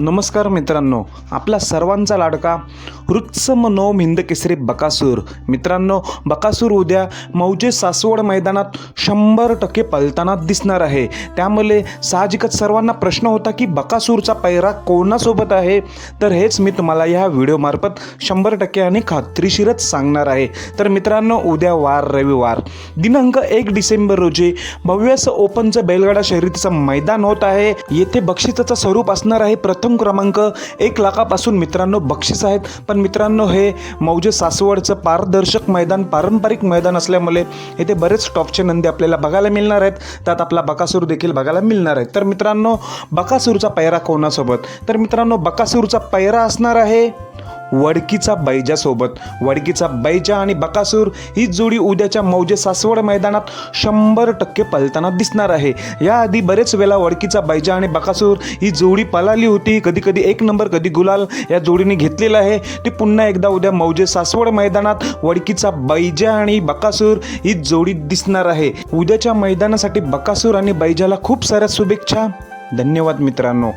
नमस्कार मित्रांनो आपला सर्वांचा लाडका हृत्सम नो हिंद केसरी बकासूर. मित्रांनो बकासूर उद्या मौजे सासवड मैदानात शंभर टक्के पलताना दिसणार आहे. त्यामुळे साहजिकच सर्वांना प्रश्न होता की बकासूरचा पैरा कोणासोबत आहे? तर हेच मी तुम्हाला ह्या व्हिडिओमार्फत शंभर टक्के आणि खात्रीशीरच सांगणार आहे. तर मित्रांनो उद्या वार रविवार. दिनांक एक डिसेंबर रोजी भव्यस ओपनचं बैलगाडा शर्यतीचं मैदान होत आहे. येथे बक्षिसाचं स्वरूप असणार आहे प्रथम क्रमांक एक लाखापासून मित्रांनो बक्षीस आहेत. पण मित्रांनो हे मौजे सासवडचं पारदर्शक मैदान पारंपरिक मैदान असल्यामुळे येथे बरेच टॉपचे नंदी आपल्याला बघायला मिळणार आहेत. त्यात आपला बकासूर देखील बघायला मिळणार आहे. तर मित्रांनो बकासूरचा पैरा कोणासोबत? तर मित्रांनो बकासूरचा पैरा असणार आहे वडकीचा बैजासोबत वडकीचा बैजा आणि बकासूर ही जोडी उद्याच्या मौजे सासवड मैदानात शंभर टक्के पलताना दिसणार आहे. याआधी बरेच वेळा वडकीचा बैजा आणि बकासूर ही जोडी पलाली होती. कधी कधी एक नंबर कधी गुलाल या जोडीने घेतलेला आहे. ती पुन्हा एकदा उद्या मौजे सासवड मैदानात वडकीचा बैजा आणि बकासूर ही जोडी दिसणार आहे. उद्याच्या मैदानासाठी बकासूर आणि बैजाला खूप साऱ्या शुभेच्छा. धन्यवाद मित्रांनो.